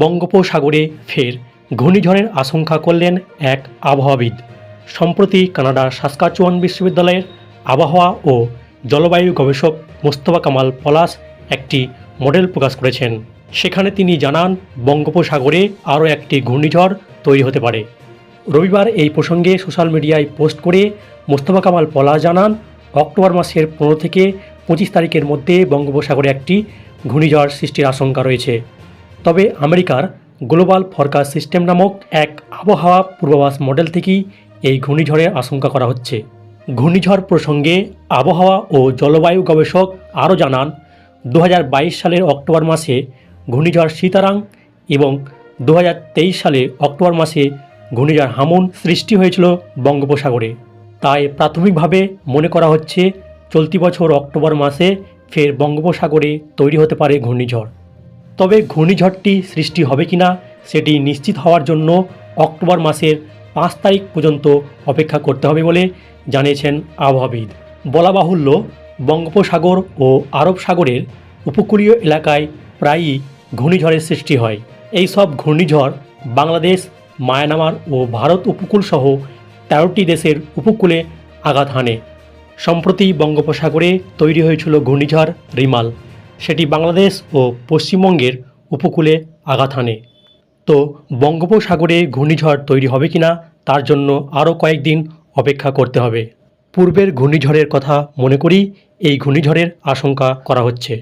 বঙ্গোপসাগরে ফের ঘূর্ণিঝড়ের আশঙ্কা করলেন এক আবহাওয়াবিদ। সম্প্রতি কানাডার সাসকাচুয়ান বিশ্ববিদ্যালয়ের আবহাওয়া ও জলবায়ু গবেষক মোস্তফা কামাল পলাশ একটি মডেল প্রকাশ করেছেন। সেখানে তিনি জানান, বঙ্গোপসাগরে আরও একটি ঘূর্ণিঝড় তৈরি হতে পারে। রবিবার এই প্রসঙ্গে সোশ্যাল মিডিয়ায় পোস্ট করে মোস্তফা কামাল পলাশ জানান, অক্টোবর মাসের পনেরো থেকে পঁচিশ তারিখের মধ্যে বঙ্গোপসাগরে একটি ঘূর্ণিঝড় সৃষ্টির আশঙ্কা রয়েছে। তবে আমেরিকার গ্লোবাল ফরকাস্ট সিস্টেম নামক এক আবহাওয়া পূর্বাভাস মডেল থেকেই এই ঘূর্ণিঝড়ের আশঙ্কা করা হচ্ছে। ঘূর্ণিঝড় প্রসঙ্গে আবহাওয়া ও জলবায়ু গবেষক আরও জানান দু হাজার বাইশ সালের অক্টোবর মাসে ঘূর্ণিঝড় সীতারাং এবং দু হাজার তেইশ সালে অক্টোবর মাসে ঘূর্ণিঝড় হামুন সৃষ্টি হয়েছিল বঙ্গোপসাগরে। তাই প্রাথমিকভাবে মনে করা হচ্ছে, চলতি বছর অক্টোবর মাসে ফের বঙ্গোপসাগরে তৈরি হতে পারে ঘূর্ণিঝড়। তবে ঘূর্ণিঝড়টি সৃষ্টি হবে কিনা সেটি নিশ্চিত হওয়ার জন্য অক্টোবর মাসের পাঁচ তারিখ পর্যন্ত অপেক্ষা করতে হবে বলে জানিয়েছেন আবহাওয়াবিদ। বলা বাহুল্য, বঙ্গোপসাগর ও আরব সাগরের উপকূলীয় এলাকায় প্রায়ই ঘূর্ণিঝড়ের সৃষ্টি হয়। এই সব ঘূর্ণিঝড় বাংলাদেশ, মায়ানমার ও ভারত উপকূল সহ তেরোটি দেশের উপকূলে আঘাত হানে। সম্প্রতি বঙ্গোপসাগরে তৈরি হয়েছিল ঘূর্ণিঝড় রিমাল। সেটি বাংলাদেশ ও পশ্চিমবঙ্গের উপকূলে আঘাত হানে। তো বঙ্গোপসাগরে ঘূর্ণিঝড় তৈরি হবে কিনা, তার জন্য আরও কয়েকদিন অপেক্ষা করতে হবে। পূর্বের ঘূর্ণিঝড়ের কথা মনে করি এই ঘূর্ণিঝড়ের আশঙ্কা করা হচ্ছে।